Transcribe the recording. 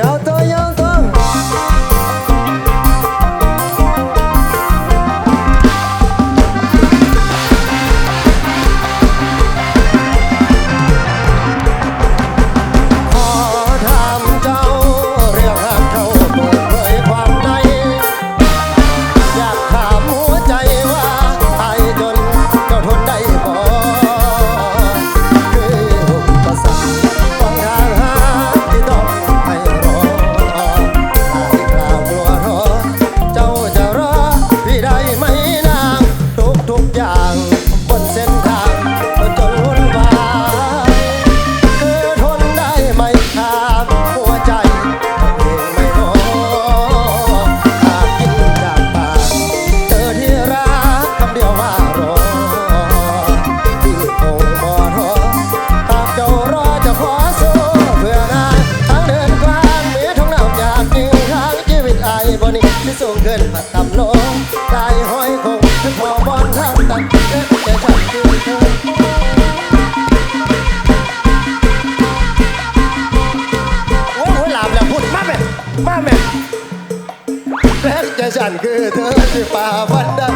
Beato. สูงเกินผัดตำบลงตายห้อยคงถึงพอบอลท่าตัดเด็กแต่ฉันคือเธอโอ้โหลามแล้วพูดมาแม่มาแม่เด็กแต่ฉันคือเธอที่ป่าวันดัน